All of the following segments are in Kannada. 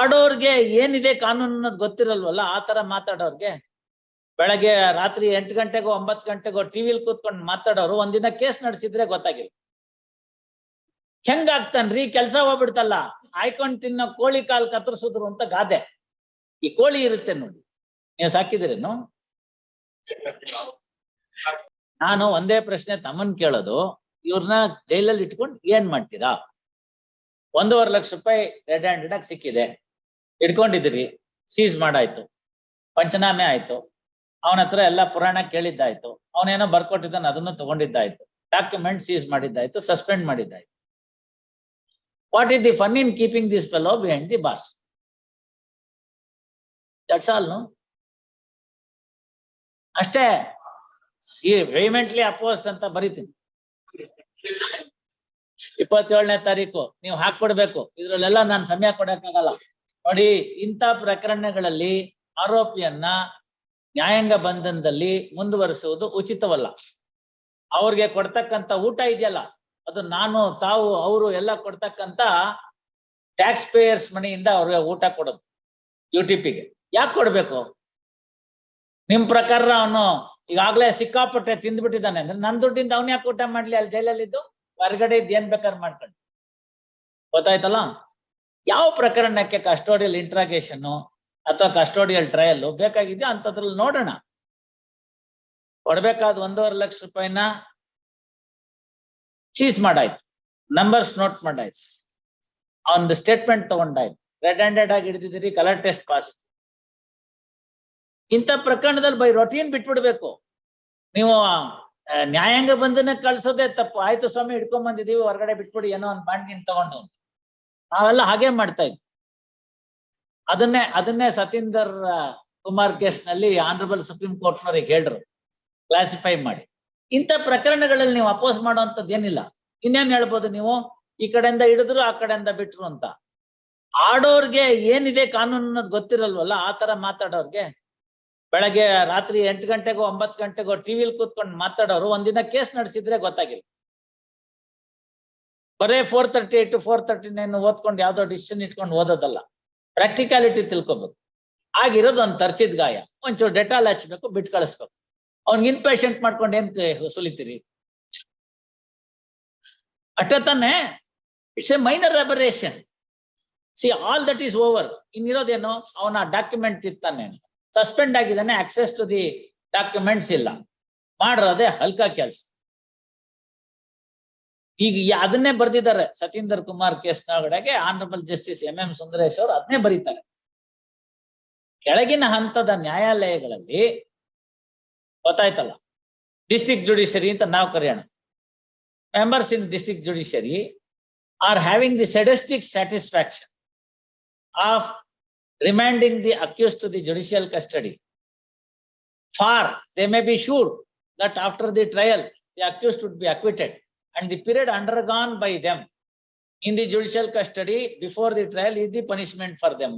ಆಡೋರ್ಗೆ ಏನಿದೆ ಕಾನೂನು ಅನ್ನೋದು ಗೊತ್ತಿರಲ್ವಲ್ಲ? ಆ ತರ ಮಾತಾಡೋರ್ಗೆ? ಬೆಳಗ್ಗೆ ರಾತ್ರಿ ಎಂಟು ಗಂಟೆಗೋ ಒಂಬತ್ತು ಗಂಟೆಗೋ ಟಿವಿಲ್ ಕೂತ್ಕೊಂಡು ಮಾತಾಡೋರು ಒಂದಿನ ಕೇಸ್ ನಡೆಸಿದ್ರೆ ಗೊತ್ತಾಗಿಲ್ಲ. ಹೆಂಗಾಗ್ತಾನ್ರಿ? ಕೆಲ್ಸ ಹೋಗ್ಬಿಡ್ತಲ್ಲ. ಆಯ್ಕೊಂಡ್ ತಿನ್ನೋ ಕೋಳಿ ಕಾಲ್ ಕತ್ತರಿಸಿದ್ರು ಅಂತ ಗಾದೆ. ಈ ಕೋಳಿ ಇರುತ್ತೆ ನೋಡಿ. ನೀವು ಸಾಕಿದಿರೇನು ನಾನು ಒಂದೇ ಪ್ರಶ್ನೆ ತಮ್ಮನ್ ಕೇಳೋದು. ಇವ್ರನ್ನ ಜೈಲಲ್ಲಿ ಇಟ್ಕೊಂಡು ಏನ್ ಮಾಡ್ತೀರಾ? ಒಂದೂವರೆ ಲಕ್ಷ ರೂಪಾಯಿ ರೆಡ್ ಹ್ಯಾಂಡೆಡ್ ಆಗಿ ಸಿಕ್ಕಿದೆ. ಇಟ್ಕೊಂಡಿದ್ದೀರಿ ಸೀಸ್ ಮಾಡಾಯ್ತು, ಪಂಚನಾಮೆ ಆಯ್ತು, ಅವನ ಹತ್ರ ಎಲ್ಲ ಪುರಾಣ ಕೇಳಿದ್ದಾಯ್ತು, ಅವನೇನೋ ಬರ್ಕೊಟ್ಟಿದ್ದಾನೆ, ಅದನ್ನು ತಗೊಂಡಿದ್ದಾಯ್ತು ಡಾಕ್ಯುಮೆಂಟ್ ಸೀಸ್ ಮಾಡಿದ್ದಾಯ್ತು suspend ಮಾಡಿದ್ದಾಯ್ತು. What is the fun in keeping this fellow behind the bars that's all ಅಷ್ಟೇ ವೇಮೆಂಟ್ಲಿ ಅಪೋಸ್ಟ್ ಅಂತ ಬರೀತೀನಿ. ಇಪ್ಪತ್ತೇಳನೇ ತಾರೀಕು, ನೀವು ಹಾಕ್ಕೊಡ್ಬೇಕು, ಇದ್ರಲ್ಲೆಲ್ಲ ನಾನು ಸಮಯ ಕೊಡಕ್ಕಾಗಲ್ಲ. ನೋಡಿ, ಇಂಥ ಪ್ರಕರಣಗಳಲ್ಲಿ ಆರೋಪಿಯನ್ನ ನ್ಯಾಯಾಂಗ ಬಂಧನದಲ್ಲಿ ಮುಂದುವರಿಸುವುದು ಉಚಿತವಲ್ಲ. ಅವ್ರಿಗೆ ಕೊಡ್ತಕ್ಕಂತ ಊಟ ಇದೆಯಲ್ಲ, ಅದು ನಾನು, ತಾವು, ಅವರು ಎಲ್ಲ ಕೊಡ್ತಕ್ಕಂತ ಟ್ಯಾಕ್ಸ್ ಪೇಯರ್ಸ್ ಮನೆಯಿಂದ ಅವ್ರಿಗೆ ಊಟ ಕೊಡೋದು ಯು ಟಿ ಪಿಗೆ ಯಾಕೆ ಕೊಡ್ಬೇಕು? ನಿಮ್ ಪ್ರಕಾರ ಅವನು ಈಗಾಗ್ಲೇ ಸಿಕ್ಕಾಪಟ್ಟೆ ತಿಂದ್ಬಿಟ್ಟಿದ್ದಾನೆ ಅಂದ್ರೆ ನನ್ ದುಡ್ಡಿಂದ ಅವ್ನ ಯಾಕೆ ಊಟ ಮಾಡ್ಲಿ? ಅಲ್ಲಿ ಜೈಲಲ್ಲಿದ್ದು? ಹೊರಗಡೆ ಇದ್ದು ಏನ್ ಬೇಕಾದ್ರೆ ಮಾಡ್ಕೊಂಡು ಗೊತ್ತಾಯ್ತಲ್ಲ? ಯಾವ ಪ್ರಕರಣಕ್ಕೆ ಕಸ್ಟೋಡಿಯಲ್ ಇಂಟ್ರಾಗೇಶನ್ ಅಥವಾ ಕಸ್ಟೋಡಿಯಲ್ ಟ್ರಯಲ್ ಬೇಕಾಗಿದೆಯೋ ಅಂತದ್ರಲ್ಲಿ ನೋಡೋಣ. ಕೊಡ್ಬೇಕಾದ ಒಂದೂವರೆ ಲಕ್ಷ ರೂಪಾಯಿನ ಸೀಸ್ ಮಾಡಾಯ್ತು. ನಂಬರ್ಸ್ ನೋಟ್ ಮಾಡಾಯ್ತು. ಅವನದು ಸ್ಟೇಟ್ಮೆಂಟ್ ತಗೊಂಡಾಯ್ತು. ರೆಡ್ ಹ್ಯಾಂಡೆಡ್ ಆಗಿ ಹಿಡಿದಿದ್ದೀರಿ ಕಲರ್ ಟೆಸ್ಟ್ ಪಾಸ್ ಇಂಥ ಪ್ರಕರಣದಲ್ಲಿ ಬೈ ರೊಟೀನ್ ಬಿಟ್ಬಿಡ್ಬೇಕು. ನೀವು ನ್ಯಾಯಾಂಗ ಬಂಧನ ಕಳ್ಸೋದೇ ತಪ್ಪು. ಆಯ್ತು ಸ್ವಾಮಿ, ಹಿಡ್ಕೊಂಡ್ ಬಂದಿದೀವಿ ಹೊರಗಡೆ ಬಿಟ್ಬಿಡಿ, ಏನೋ ಒಂದು ಬಾಂಡ್ಗಿನ್ ತಗೊಂಡು. ನಾವೆಲ್ಲ ಹಾಗೆ ಮಾಡ್ತಾ ಇದ್ವಿ. ಅದನ್ನೇ ಅದನ್ನೇ ಸತೀಂದರ್ ಕುಮಾರ್ ಕೇಸ್ನಲ್ಲಿ ಆನರಬಲ್ ಸುಪ್ರೀಂ ಕೋರ್ಟ್ ನವರಿಗೆ ಹೇಳ್ರು. ಕ್ಲಾಸಿಫೈ ಮಾಡಿ. ಇಂಥ ಪ್ರಕರಣಗಳಲ್ಲಿ ನೀವು ಅಪೋಸ್ ಮಾಡುವಂಥದ್ದು ಏನಿಲ್ಲ. ಇನ್ನೇನ್ ಹೇಳ್ಬೋದು ನೀವು? ಈ ಕಡೆಯಿಂದ ಹಿಡಿದ್ರು ಆ ಕಡೆಯಿಂದ ಬಿಟ್ರು ಅಂತ. ಆಡೋರ್ಗೆ ಏನಿದೆ ಕಾನೂನು ಅನ್ನೋದು ಗೊತ್ತಿರಲ್ವಲ್ಲ? ಆ ತರ ಮಾತಾಡೋರ್ಗೆ? ಬೆಳಗ್ಗೆ ರಾತ್ರಿ ಎಂಟು ಗಂಟೆಗೋ ಒಂಬತ್ತು ಗಂಟೆಗೋ ಟಿವಿಲ್ ಕೂತ್ಕೊಂಡು ಮಾತಾಡೋರು ಒಂದಿನ ಕೇಸ್ ನಡೆಸಿದ್ರೆ ಗೊತ್ತಾಗಿಲ್ಲ. ಬರೇ four thirty eight four thirty nine ಓದ್ಕೊಂಡು ಯಾವ್ದೋ ಡಿಸಿಷನ್ ಇಟ್ಕೊಂಡು ಓದೋದಲ್ಲ. ಪ್ರಾಕ್ಟಿಕಾಲಿಟಿ ತಿಳ್ಕೊಬೇಕು. ಆಗಿರೋದು ಒಂದು ತರ್ಚಿದ ಗಾಯ. ಒಂಚೂರು ಡೆಟಾಲ್ ಹಚ್ಬೇಕು, ಬಿಟ್ ಕಳಿಸ್ಬೇಕು. ಅವ್ನಿಗೆ ಇನ್ಪೇಷಂಟ್ ಮಾಡ್ಕೊಂಡು ಏನ್ ಸುಲಿತೀರಿ? ಅಟ್ಟ ತಾನೆ it's a minor aberration see all that is over ಇನ್ನಿರೋದೇನು? ಅವನ ಡಾಕ್ಯುಮೆಂಟ್ ಇರ್ತಾನೆ. ಸಸ್ಪೆಂಡ್ ಆಗಿದ್ದಾನೆ ಆಕ್ಸೆಸ್ ಟು ದಿ ಡಾಕ್ಯುಮೆಂಟ್ಸ್ ಇಲ್ಲ. ಮಾಡ್ರದೇ ಹಲ್ಕಾ ಕೆಲಸ. ಈಗ ಅದನ್ನೇ ಬರೆದಿದ್ದಾರೆ ಸತೀಂದರ್ ಕುಮಾರ್ ಕೇಸ್ ಒಳಗೆ honourable justice M M Sundaresh ಅವರು ಅದನ್ನೇ ಬರೀತಾರೆ. ಕೆಳಗಿನ ಹಂತದ ನ್ಯಾಯಾಲಯಗಳಲ್ಲಿ ಗೊತ್ತಾಯ್ತಲ್ಲ ಡಿಸ್ಟ್ರಿಕ್ಟ್ ಜುಡಿಷರಿ ಅಂತ ನಾವು ಕರೆಯೋಣ. Members in district judiciary are having the sadistic satisfaction of remanding the accused to the judicial custody for they may be sure that after the trial the accused would be acquitted and the period undergone by them in the judicial custody before the trial is the punishment for them.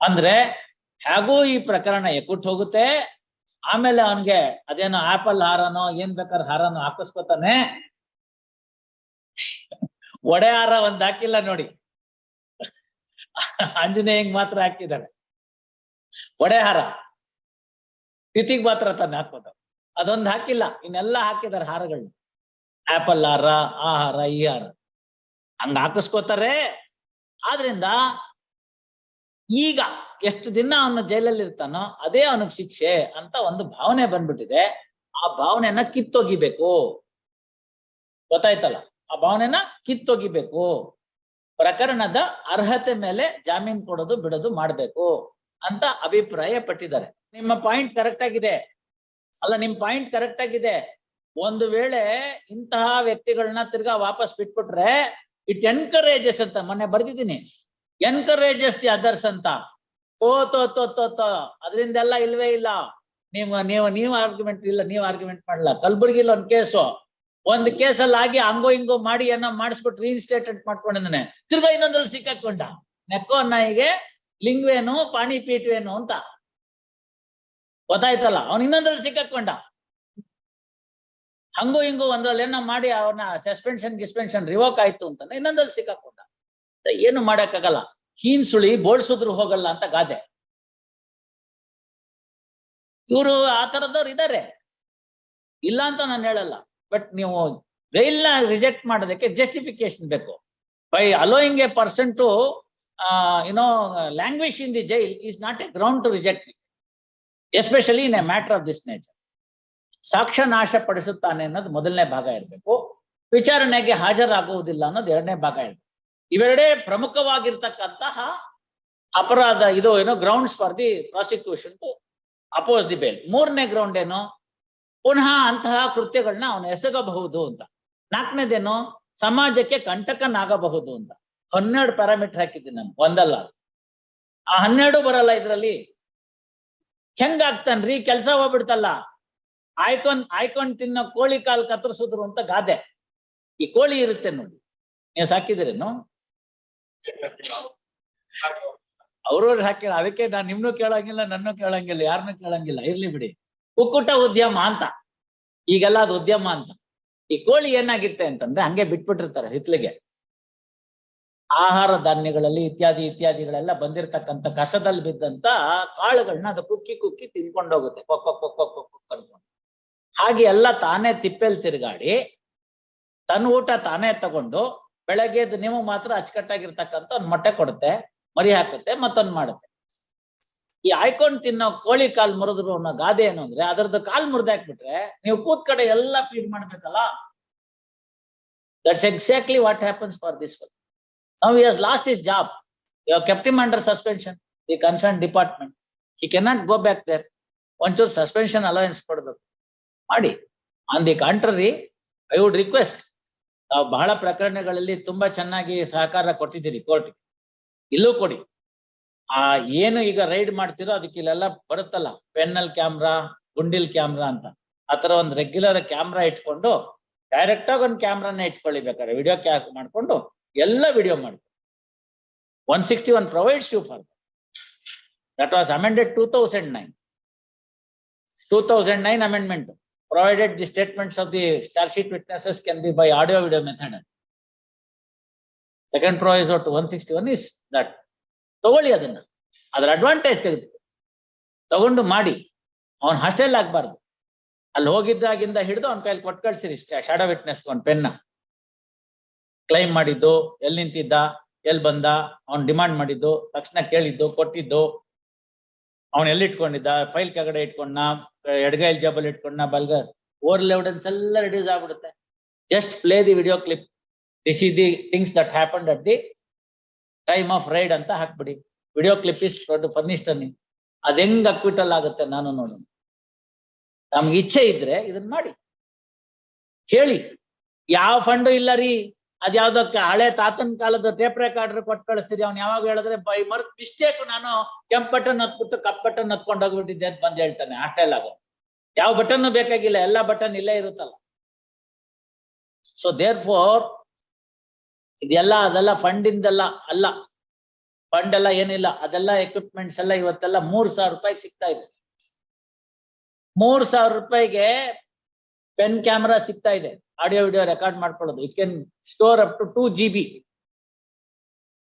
ಅಂದ್ರೆ ಹೇಗೂ ಈ ಪ್ರಕರಣ ಎಕ್ಕುಟ್ ಹೋಗುತ್ತೆ. ಆಮೇಲೆ ಅವನ್ಗೆ ಅದೇನೋ ಆಪಲ್ ಹಾರನೋ, ಏನ್ ಬೇಕಾದ್ರೆ ಹಾರನೋ ಹಾಕಿಸ್ಕೊತಾನೆ. ಒಡೆ ಹಾರ ಒಂದ್ ಹಾಕಿಲ್ಲ ನೋಡಿ. ಆಂಜನೇಯಂಗ್ ಮಾತ್ರ ಹಾಕಿದ್ದಾರೆ ಒಡೆ ಹಾರ. ತಿಥಿಗ್ ಮಾತ್ರ ತಾನೆ ಹಾಕೋದು ಅದೊಂದ್ ಹಾಕಿಲ್ಲ. ಇನ್ನೆಲ್ಲಾ ಹಾಕಿದ್ದಾರೆ ಹಾರಗಳು ಆಪಲ್ ಆರ ಆಹಾರ ಹಾರ ಈ ಆರ ಹಂಗ ಹಾಕಿಸ್ಕೋತಾರೆ. ಆದ್ರಿಂದ ಈಗ ಎಷ್ಟು ದಿನ ಅವನು ಜೈಲಲ್ಲಿ ಇರ್ತಾನೋ ಅದೇ ಅವನಿಗೆ ಶಿಕ್ಷೆ ಅಂತ ಒಂದು ಭಾವನೆ ಬಂದ್ಬಿಟ್ಟಿದೆ. ಆ ಭಾವನೆನ ಕಿತ್ತೊಗಿಬೇಕು. ಗೊತ್ತಾಯ್ತಲ್ಲ? ಆ ಭಾವನೆನ ಕಿತ್ತೊಗಿಬೇಕು. ಪ್ರಕರಣದ ಅರ್ಹತೆ ಮೇಲೆ ಜಾಮೀನ್ ಕೊಡೋದು, ಬಿಡೋದು ಮಾಡ್ಬೇಕು ಅಂತ ಅಭಿಪ್ರಾಯ ಪಟ್ಟಿದ್ದಾರೆ ನಿಮ್ಮ ಪಾಯಿಂಟ್ ಕರೆಕ್ಟ್ ಆಗಿದೆ. ಅಲ್ಲ, ನಿಮ್ ಪಾಯಿಂಟ್ ಕರೆಕ್ಟ್ ಆಗಿದೆ. ಒಂದು ವೇಳೆ ಇಂತಹ ವ್ಯಕ್ತಿಗಳನ್ನ ತಿರ್ಗಾ ವಾಪಸ್ ಬಿಟ್ಬಿಟ್ರೆ ಇಟ್ ಎನ್ಕರೇಜಸ್ ಅಂತ ಮೊನ್ನೆ ಬರ್ದಿದ್ದೀನಿ. ಎನ್ಕರೇಜಸ್ ದಿ ಅದರ್ಸ್ ಅಂತ. ಓ, ತೋ ತೋ ತೋ ತೋ. ಅದರಿಂದೆಲ್ಲ ಇಲ್ವೇ ಇಲ್ಲ. ನೀವು ನೀವು ನೀವು ಆರ್ಗ್ಯುಮೆಂಟ್ ಇಲ್ಲ, ನೀವು ಆರ್ಗ್ಯುಮೆಂಟ್ ಮಾಡಲ್ಲ ಕಲ್ಬುರ್ಗಿಲ್ ಒಂದು ಕೇಸು. ಒಂದು ಕೇಸಲ್ಲಿ ಆಗಿ ಹಂಗೋ ಹಿಂಗೋ ಮಾಡಿ ಏನೋ ಮಾಡಿಸ್ಬಿಟ್ಟು ರೀಇನ್ಸ್ಟೇಟೆಡ್ ಮಾಡ್ಕೊಂಡಿದ್ದಾನೆ. ತಿರ್ಗಾ ಇನ್ನೊಂದ್ರಲ್ಲಿ ಸಿಕ್ಕಾಕೊಂಡ. ನೆಕ್ಕೋ ನಾಯಿಗೆ ಲಿಂಗ್ವೇನು, ಪಾಣಿಪೀಠವೇನು ಅಂತ. ಗೊತ್ತಾಯ್ತಲ್ಲ? ಅವ್ನು ಇನ್ನೊಂದ್ರಲ್ಲಿ ಸಿಕ್ಕಾಕೊಂಡ. ಹಂಗು ಹಿಂಗು ಒಂದ್ರಲ್ಲಿ ಏನೋ ಮಾಡಿ ಅವ್ರನ್ನ ಸಸ್ಪೆನ್ಷನ್ ಗಿಸ್ಪೆನ್ಷನ್ ರಿವೋಕ್ ಆಯ್ತು ಅಂತಂದ್ರೆ ಇನ್ನೊಂದಲ್ಲಿ ಸಿಕ್ಕಾಕೊಂಡ. ಏನು ಮಾಡಕ್ಕಾಗಲ್ಲ. ಹೀನ್ ಸುಳಿ, ಬೋಳ್ಸಿದ್ರು ಹೋಗಲ್ಲ ಅಂತ ಗಾದೆ. ಇವರು ಆ ತರದವ್ರು ಇದ್ದಾರೆ ಇಲ್ಲ ಅಂತ ನಾನು ಹೇಳಲ್ಲ. ಬಟ್ ನೀವು ರೈಲ್ನ ರಿಜೆಕ್ಟ್ ಮಾಡೋದಕ್ಕೆ ಜಸ್ಟಿಫಿಕೇಶನ್ ಬೇಕು. By allowing a person to you know language in the jail is not a ground to reject especially in a matter of this nature ಸಾಕ್ಷ್ಯ ನಾಶ ಪಡಿಸುತ್ತಾನೆ ಅನ್ನೋದು ಮೊದಲನೇ ಭಾಗ ಇರಬೇಕು. ವಿಚಾರಣೆಗೆ ಹಾಜರಾಗುವುದಿಲ್ಲ ಅನ್ನೋದು ಎರಡನೇ ಭಾಗ ಇರಬೇಕು. ಇವೆರಡೇ ಪ್ರಮುಖವಾಗಿರ್ತಕ್ಕಂತಹ ಅಪರಾಧ, ಇದು ಏನೋ grounds for the prosecution to oppose the bail ಮೂರನೇ ಗ್ರೌಂಡ್ ಏನು? ಪುನಃ ಅಂತಹ ಕೃತ್ಯಗಳನ್ನ ಅವನು ಎಸಗಬಹುದು ಅಂತ. ನಾಲ್ಕನೇದೇನು? ಸಮಾಜಕ್ಕೆ ಕಂಟಕನಾಗಬಹುದು ಅಂತ. ಹನ್ನೆರಡು ಪ್ಯಾರಾಮೀಟರ್ ಹಾಕಿದ್ದೀನಿ ನಾನು, ಒಂದಲ್ಲ. ಆ ಹನ್ನೆರಡು ಬರಲ್ಲ ಇದ್ರಲ್ಲಿ. ಹೆಂಗಾಗ್ತಾನ್ರಿ? ಕೆಲಸ ಹೋಗ್ಬಿಡ್ತಲ್ಲ. ಆಯ್ಕೊಂಡ್ ಆಯ್ಕೊಂಡ್ ತಿನ್ನೋ ಕೋಳಿ ಕಾಲ್ ಕತ್ತರಿಸಿದ್ರು ಅಂತ ಗಾದೆ. ಈ ಕೋಳಿ ಇರುತ್ತೆ ನೋಡಿ. ನೀವು ಸಾಕಿದಿರೇನು ಅವ್ರವ್ರು ಹಾಕಿಲ್ಲ ಅದಕ್ಕೆ ನಾನ್ ನಿಮ್ನು ಕೇಳಂಗಿಲ್ಲ, ನನ್ನೂ ಕೇಳಂಗಿಲ್ಲ ಯಾರನ್ನೂ ಕೇಳಂಗಿಲ್ಲ. ಇರ್ಲಿ ಬಿಡಿ. ಕುಕ್ಕುಟ ಉದ್ಯಮ ಅಂತ. ಈಗೆಲ್ಲ ಅದು ಉದ್ಯಮ ಅಂತ. ಈ ಕೋಳಿ ಏನಾಗಿತ್ತೆ ಅಂತಂದ್ರೆ ಹಂಗೆ ಬಿಟ್ಬಿಟ್ಟಿರ್ತಾರೆ ಹಿತ್ಲಿಗೆ. ಆಹಾರ ಧಾನ್ಯಗಳಲ್ಲಿ ಇತ್ಯಾದಿ ಇತ್ಯಾದಿಗಳೆಲ್ಲ ಬಂದಿರತಕ್ಕಂತ ಕಸದಲ್ಲಿ ಬಿದ್ದಂತ ಕಾಳುಗಳನ್ನ ಅದು ಕುಕ್ಕಿ ಕುಕ್ಕಿ ತಿನ್ಕೊಂಡೋಗುತ್ತೆ. ಹೋಗುತ್ತೆ ಕೊಕ್ ಕೊಕ್ ಅನ್ಕೊಂಡು ಹಾಗೆ ಎಲ್ಲ ತಾನೇ ತಿಪ್ಪೆಲ್ ತಿರುಗಾಡಿ ತನ್ನ ಊಟ ತಾನೇ ತಗೊಂಡು ಬೆಳಗ್ಗೆ ಎದ್ದು ನೀವು ಮಾತ್ರ ಅಚ್ಚುಕಟ್ಟಾಗಿರ್ತಕ್ಕಂಥ ಒಂದು ಮೊಟ್ಟೆ ಕೊಡುತ್ತೆ, ಮರಿ ಹಾಕುತ್ತೆ ಮತ್ತೊಂದ್ ಮಾಡುತ್ತೆ. ಈ ಆಯ್ಕೊಂಡ್ ತಿನ್ನೋ ಕೋಳಿ ಕಾಲ್ ಮುರಿದ್ರು ಅನ್ನೋ ಗಾದೆ ಏನು ಅಂದ್ರೆ ಅದರದ್ದು ಕಾಲ್ ಮುರಿದಾಕ್ಬಿಟ್ರೆ ನೀವು ಕೂತ್ ಕಡೆ ಎಲ್ಲ ಫೀಡ್ ಮಾಡ್ಬೇಕಲ್ಲ? That's exactly what happens for this work now has lost his job you kept under suspension the concern department he cannot go back there ಒಂಚೂರು ಸಸ್ಪೆನ್ಷನ್ ಅಲವೆನ್ಸ್ ಕೊಡ್ಬೇಕು. ಮಾಡಿ. On the contrary I would request ನಾವು ಬಹಳ ಪ್ರಕರಣಗಳಲ್ಲಿ ತುಂಬಾ ಚೆನ್ನಾಗಿ ಸಹಕಾರ ಕೊಟ್ಟಿದ್ದೀರಿ ಕೋರ್ಟ್ ಇಲ್ಲೂ ಕೊಡಿ. ಆ ಏನು ಈಗ ರೈಡ್ ಮಾಡ್ತಿರೋ ಅದಕ್ಕೆ ಇಲ್ಲೆಲ್ಲ ಬರುತ್ತಲ್ಲ. ಪೆನ್ನಲ್ ಕ್ಯಾಮ್ರಾ, ಗುಂಡಿಲ್ ಕ್ಯಾಮ್ರಾ ಅಂತ. ಆತರ ಒಂದು ರೆಗ್ಯುಲರ್ ಕ್ಯಾಮ್ರಾ ಇಟ್ಕೊಂಡು ಡೈರೆಕ್ಟ್ ಆಗಿ ಒಂದು ಕ್ಯಾಮ್ರಾನ ಇಟ್ಕೊಳ್ಳಿ ಬೇಕಾದ್ರೆ ವಿಡಿಯೋ ಕ್ಯಾಪ್ ಮಾಡ್ಕೊಂಡು ಎಲ್ಲ ವಿಡಿಯೋ ಮಾಡಿ. One sixty one provides you for that was amended two thousand nine two thousand nine amendment provided the statements of the charge sheet witnesses can be by audio video method. Second proviso is one sixty-one is that. ತಗೊಳ್ಳಿ ಅದನ್ನ. ಅದ್ರ ಅಡ್ವಾಂಟೇಜ್ ತೆಗೆದು. ತಗೊಂಡು ಮಾಡಿ. ಅವನ್ ಹಾಸ್ಟೆಲ್ ಆಗ್ಬಾರ್ದು. ಅಲ್ಲಿ ಹೋಗಿದ್ದಾಗಿಂದ ಹಿಡಿದು ಅವನ ಕೈಲಿ ಕೊಟ್ಟು ಕಳ್ಸಿರಿ ಶಾಡೋ ವಿಟ್ನೆಸ್ ಒಂದ್ ಪೆನ್ನ ಕ್ಲೈಮ್ ಮಾಡಿದ್ದು ಎಲ್ಲಿ ನಿಂತಿದ್ದ ಎಲ್ಲಿ ಬಂದ, ಅವ್ನ್ ಡಿಮಾಂಡ್ ಮಾಡಿದ್ದು, ತಕ್ಷಣ ಕೇಳಿದ್ದು, ಕೊಟ್ಟಿದ್ದು. ಅವನ್ ಎಲ್ಲಿ ಇಟ್ಕೊಂಡಿದ್ದ ಫೈಲ್ ಕೆಳಗಡೆ ಇಟ್ಕೊಂಡ ಎಡಗೈಲ್ ಜಾಬಲ್ಲಿ ಇಟ್ಕೊಂಡ ಬಲ್ಗ ಓವರ್ ಎವಿಡೆನ್ಸ್ ಎಲ್ಲ ರಿಡ್ಯೂಸ್ ಆಗ್ಬಿಡುತ್ತೆ. Just play the video clip this is the things that happen at the time of raid ಅಂತ ಹಾಕ್ಬಿಡಿ. ವಿಡಿಯೋ ಕ್ಲಿಪ್ ಇಸ್ ಫರ್ನಿಸ್ಟ್ ಅನ್ನಿ. ಅದ್ ಹೆಂಗ್ ಅಕ್ವಿಟಲ್ ಆಗುತ್ತೆ ನಾನು ನೋಡೋಣ. ನಮ್ಗೆ ಇಚ್ಛೆ ಇದ್ರೆ ಇದನ್ನ ಮಾಡಿ. ಹೇಳಿ. ಯಾವ ಫಂಡು ಇಲ್ಲ ರೀ? ಅದ್ಯಾವ್ದಕ್ಕೆ ಹಳೆ ತಾತನ ಕಾಲದ ಟೇಪ್ ರೆಕಾರ್ಡರ್ ಕೊಟ್ಟು ಕಳಿಸ್ತಿದ್ದೆ ಅವ್ನು ಯಾವಾಗ ಹೇಳಿದ್ರೆ, ಬೈ ಮರ್ತ್ ಮಿಸ್ಟೇಕ್ ನಾನು ಕೆಂಪ್ ಬಟನ್ ಹತ್ಬಿಟ್ಟು ಕಪ್ ಬಟನ್ ಹತ್ಕೊಂಡು ಹೋಗ್ಬಿಟ್ಟಿದ್ದೆ ಅಂತ ಬಂದ್ ಹೇಳ್ತಾನೆ ಹಾಸ್ಟೆಲ್ ಆಗ. ಯಾವ ಬಟನ್ ಬೇಕಾಗಿಲ್ಲ, ಎಲ್ಲಾ ಬಟನ್ ಇಲ್ಲೇ ಇರುತ್ತಲ್ಲ. ಸೊ ದೇರ್ ಫೋರ್ ಇದೆಲ್ಲ, ಅದೆಲ್ಲ ಫಂಡಿಂದೆಲ್ಲ ಅಲ್ಲ. ಫಂಡ್ ಎಲ್ಲ ಏನಿಲ್ಲ, ಅದೆಲ್ಲ ಎಕ್ವಿಪ್ಮೆಂಟ್ಸ್ ಎಲ್ಲ ಇವತ್ತೆಲ್ಲ ಮೂರ್ ಸಾವಿರ ರೂಪಾಯಿಗೆ ಸಿಗ್ತಾ ಇದೆ. ಮೂರ್ ಸಾವಿರ ರೂಪಾಯಿಗೆ ಪೆನ್ ಕ್ಯಾಮ್ರಾ ಸಿಗ್ತಾ ಇದೆ. ಆಡಿಯೋ ವಿಡಿಯೋ ರೆಕಾರ್ಡ್ ಮಾಡ್ಕೊಳ್ಳೋದು. It can store up to two G B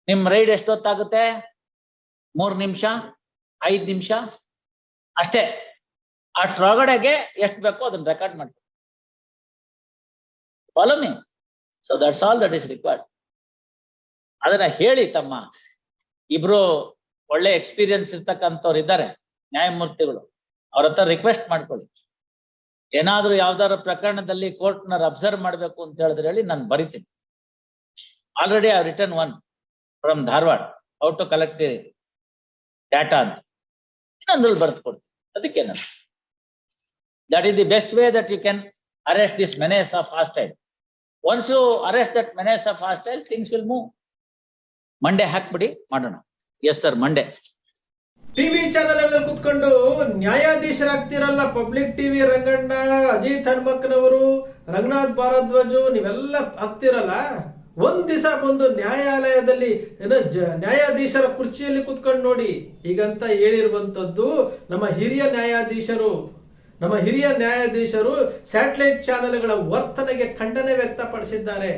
ನಿಮ್ ರೈಡ್ ಎಷ್ಟೊತ್ತಾಗುತ್ತೆ ಮೂರ್ ನಿಮಿಷ, ಐದ್ ನಿಮಿಷ? ಅಷ್ಟೇ. ಅಷ್ಟ್ರೊಳಗಡೆಗೆ ಎಷ್ಟು ಬೇಕೋ ಅದನ್ನ ರೆಕಾರ್ಡ್ ಮಾಡ್ಕೊಳ್ಳಿ. Follow me so that's all that is required ಅದನ್ನ ಹೇಳಿ ತಮ್ಮ ಇಬ್ರು ಒಳ್ಳೆ ಎಕ್ಸ್ಪೀರಿಯನ್ಸ್ ಇರ್ತಕ್ಕಂಥವ್ರು ಇದ್ದಾರೆ. ನ್ಯಾಯಮೂರ್ತಿಗಳು. ಅವ್ರ ಹತ್ರ ರಿಕ್ವೆಸ್ಟ್ ಮಾಡ್ಕೊಳ್ಳಿ. ಏನಾದ್ರೂ ಯಾವ್ದಾರ ಪ್ರಕರಣದಲ್ಲಿ ಕೋರ್ಟ್ ಅಬ್ಸರ್ವ್ ಮಾಡ್ಬೇಕು ಅಂತ ಹೇಳಿದ್ರೆ ಹೇಳಿ ನಾನು ಬರಿತೀನಿ. Already I return one from Dharwad how to collect the data ಅಂತ. ಇನ್ನೊಂದ್ರಲ್ಲಿ ಬರ್ದು ಕೊಡ್ತೀನಿ. ಅದಕ್ಕೆ ನಾನು. That is the best way that you can arrest this menace of hostile once you arrest that menace of hostile things will move ಮಂಡೆ ಹಾಕ್ಬಿಡಿ, ಮಾಡೋಣ. ಎಸ್ ಸರ್ ಮಂಡೆ ಟಿವಿ ಚಾನೆಲ್ ಅಲ್ಲಿ ಕುತ್ಕೊಂಡು ನ್ಯಾಯಾಧೀಶರಾಗ್ತಿರಲ್ಲ ಪಬ್ಲಿಕ್ ಟಿವಿ ರಂಗಣ್ಣ, ಅಜಿತ್ ಹನ್ಮಕ್ನವರು ರಂಗನಾಥ್ ಭಾರದ್ವಾಜು, ನೀವೆಲ್ಲ ಆಗ್ತಿರಲ್ಲ? ಒಂದ್ ದಿವಸ ಬಂದು ನ್ಯಾಯಾಲಯದಲ್ಲಿ, ಏನೋ ನ್ಯಾಯಾಧೀಶರ ಕುರ್ಚಿಯಲ್ಲಿ ಕುತ್ಕೊಂಡು ನೋಡಿ. ಈಗಂತ ಹೇಳಿರುವಂತದ್ದು ನಮ್ಮ ಹಿರಿಯ ನ್ಯಾಯಾಧೀಶರು. ನಮ್ಮ ಹಿರಿಯ ನ್ಯಾಯಾಧೀಶರು ಸ್ಯಾಟಲೈಟ್ ಚಾನೆಲ್ಗಳ ವರ್ತನೆಗೆ ಖಂಡನೆ ವ್ಯಕ್ತಪಡಿಸಿದ್ದಾರೆ.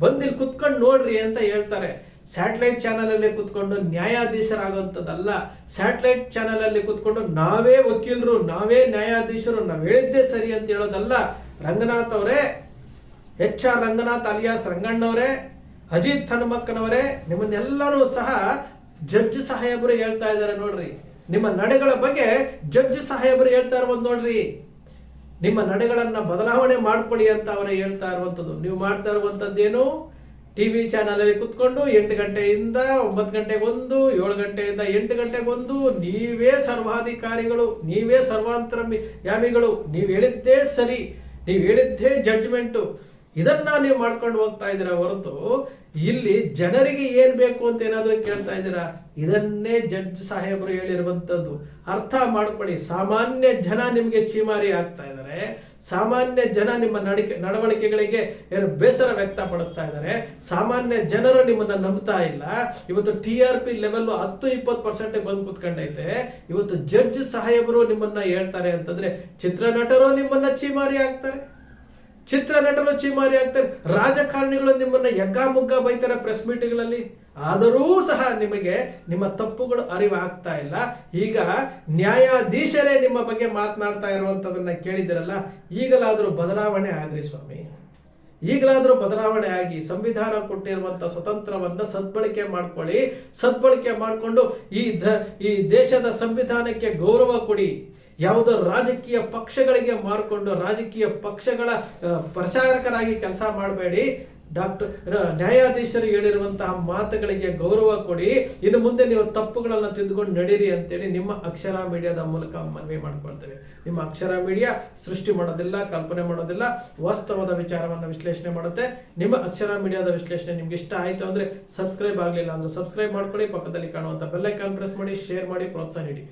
ಬಂದಿಲ್ ಕುತ್ಕೊಂಡು ನೋಡ್ರಿ ಅಂತ ಹೇಳ್ತಾರೆ. ಸ್ಯಾಟಲೈಟ್ ಚಾನಲಲ್ಲೇ ಕುತ್ಕೊಂಡು ನ್ಯಾಯಾಧೀಶರಾಗುವಂಥದ್ದಲ್ಲ ಸ್ಯಾಟಲೈಟ್ ಚಾನಲ್ ಅಲ್ಲಿ ಕುತ್ಕೊಂಡು ನಾವೇ ವಕೀಲರು, ನಾವೇ ನ್ಯಾಯಾಧೀಶರು, ನಾವು ಹೇಳಿದ್ದೇ ಸರಿ ಅಂತ ಹೇಳೋದಲ್ಲ, ರಂಗನಾಥ್ ಅವರೇ ಎಚ್ ಆರ್ ರಂಗನಾಥ್ ಅಲಿಯಾಸ್ ರಂಗಣ್ಣವರೇ, ಅಜಿತ್ ಹನುಮಕ್ಕನವರೇ, ನಿಮ್ಮನ್ನೆಲ್ಲರೂ ಸಹ ಜಡ್ಜ್ ಸಾಹೇಬರು ಹೇಳ್ತಾ ಇದ್ದಾರೆ ನೋಡ್ರಿ. ನಿಮ್ಮ ನಡೆಗಳ ಬಗ್ಗೆ ಜಡ್ಜ್ ಸಾಹೇಬರು ಹೇಳ್ತಾ ಇರ್ಬೋದು ನೋಡ್ರಿ. ನಿಮ್ಮ ನಡೆಗಳನ್ನ ಬದಲಾವಣೆ ಮಾಡ್ಕೊಳ್ಳಿ ಅಂತ ಅವರೇ ಹೇಳ್ತಾ ಇರುವಂಥದ್ದು. ನೀವು ಮಾಡ್ತಾ ಇರುವಂತದ್ದೇನು ಟಿವಿ ವಿ ಅಲ್ಲಿ ಕುತ್ಕೊಂಡು ಎಂಟು ಗಂಟೆಯಿಂದ ಒಂಬತ್ತು ಗಂಟೆಗೆ ಒಂದು ಏಳು ಗಂಟೆಯಿಂದ ಎಂಟು ಗಂಟೆಗೆ ಒಂದು ನೀವೇ ಸರ್ವಾಧಿಕಾರಿಗಳು, ನೀವೇ ಸರ್ವಾಂತರ ಯಾಮಿಗಳು, ನೀವು ಹೇಳಿದ್ದೇ ಸರಿ, ನೀವು ಹೇಳಿದ್ದೇ ಜಡ್ಜ್ಮೆಂಟು ಇದನ್ನ ನೀವು ಮಾಡ್ಕೊಂಡು ಹೋಗ್ತಾ ಇದ್ದೀರಾ ಹೊರತು ಇಲ್ಲಿ ಜನರಿಗೆ ಏನು ಬೇಕು ಅಂತ ಏನಾದರೂ ಕೇಳ್ತಾ ಇದ್ದೀರಾ? ಇದನ್ನೇ ಜಡ್ಜ್ ಸಾಹೇಬರು ಹೇಳಿರುವಂತದ್ದು ಅರ್ಥ ಮಾಡ್ಕೊಳ್ಳಿ. ಸಾಮಾನ್ಯ ಜನ ನಿಮಗೆ ಚೀಮಾರಿ ಆಗ್ತಾ ಇದ್ದಾರೆ. ಸಾಮಾನ್ಯ ಜನ ನಿಮ್ಮ ನಡಿಕೆ ನಡವಳಿಕೆಗಳಿಗೆ ಏನು ಬೇಸರ ವ್ಯಕ್ತಪಡಿಸ್ತಾ ಇದ್ದಾರೆ. ಸಾಮಾನ್ಯ ಜನರು ನಿಮ್ಮನ್ನ ನಂಬ್ತಾ ಇಲ್ಲ. ಇವತ್ತು ಟಿ ಆರ್ ಪಿ ಲೆವೆಲ್ ಹತ್ತು ಇಪ್ಪತ್ತು ಪರ್ಸೆಂಟ್ ಬಂದು ಕೂತ್ಕೊಂಡೈತೆ. ಇವತ್ತು ಜಡ್ಜ್ ಸಾಹೇಬರು ನಿಮ್ಮನ್ನ ಹೇಳ್ತಾರೆ ಅಂತಂದ್ರೆ ಚಿತ್ರನಟರು ನಿಮ್ಮನ್ನ ಚೀಮಾರಿ ಆಗ್ತಾರೆ. ಚಿತ್ರನಟರು ಚೀಮಾರಿ ಆಗ್ತಾರೆ. ರಾಜಕಾರಣಿಗಳು ನಿಮ್ಮನ್ನ ಯಗ್ಗ ಮುಗ್ಗ ಬೈತಾರೆ ಪ್ರೆಸ್ ಮೀಟ್ಗಳಲ್ಲಿ ಆದರೂ ಸಹ ನಿಮಗೆ ನಿಮ್ಮ ತಪ್ಪುಗಳು ಅರಿವಾಗ್ತಾ ಇಲ್ಲ. ಈಗ ನ್ಯಾಯಾಧೀಶರೇ ನಿಮ್ಮ ಬಗ್ಗೆ ಮಾತನಾಡ್ತಾ ಇರುವಂತದನ್ನ ಕೇಳಿದಿರಲ್ಲ. ಈಗಲಾದರೂ ಬದಲಾವಣೆ ಆಗ್ರಿ ಸ್ವಾಮಿ. ಈಗಲಾದರೂ ಬದಲಾವಣೆ ಆಗಿ ಸಂವಿಧಾನ ಕೊಟ್ಟಿರುವಂತ ಸ್ವತಂತ್ರವನ್ನ ಸದ್ಬಳಕೆ ಮಾಡ್ಕೊಳ್ಳಿ. ಸದ್ಬಳಕೆ ಮಾಡಿಕೊಂಡು ಈ ದ, ಈ ದೇಶದ ಸಂವಿಧಾನಕ್ಕೆ ಗೌರವ ಕೊಡಿ. ಯಾವುದೋ ರಾಜಕೀಯ ಪಕ್ಷಗಳಿಗೆ ಮಾರ್ಕೊಂಡು ರಾಜಕೀಯ ಪಕ್ಷಗಳ ಪ್ರಚಾರಕರಾಗಿ ಕೆಲಸ ಮಾಡಬೇಡಿ. ಡಾಕ್ಟರ್ ನ್ಯಾಯಾಧೀಶರು ಹೇಳಿರುವಂತಹ ಮಾತುಗಳಿಗೆ ಗೌರವ ಕೊಡಿ. ಇನ್ನು ಮುಂದೆ ನೀವು ತಪ್ಪುಗಳನ್ನ ತಿದ್ದುಕೊಂಡು ನಡೀರಿ ಅಂತೇಳಿ ನಿಮ್ಮ ಅಕ್ಷರ ಮೀಡಿಯಾದ ಮೂಲಕ ಮನವಿ ಮಾಡ್ಕೊಳ್ತೇವೆ ನಿಮ್ಮ ಅಕ್ಷರ ಮೀಡಿಯಾ ಸೃಷ್ಟಿ ಮಾಡೋದಿಲ್ಲ, ಕಲ್ಪನೆ ಮಾಡೋದಿಲ್ಲ, ವಾಸ್ತವದ ವಿಚಾರವನ್ನು ವಿಶ್ಲೇಷಣೆ ಮಾಡುತ್ತೆ. ನಿಮ್ಮ ಅಕ್ಷರ ಮೀಡಿಯಾದ ವಿಶ್ಲೇಷಣೆ ನಿಮ್ಗೆ ಇಷ್ಟ ಆಯ್ತು ಅಂದ್ರೆ ಸಬ್ಸ್ಕ್ರೈಬ್ ಆಗಲಿಲ್ಲ ಅಂದ್ರೆ ಸಬ್ಸ್ಕ್ರೈಬ್ ಮಾಡ್ಕೊಳ್ಳಿ. ಪಕ್ಕದಲ್ಲಿ ಕಾಣುವಂತ ಬೆಲ್ಲೈಕಾನ್ ಪ್ರೆಸ್ ಮಾಡಿ, ಶೇರ್ ಮಾಡಿ, ಪ್ರೋತ್ಸಾಹ ನೀಡಿ.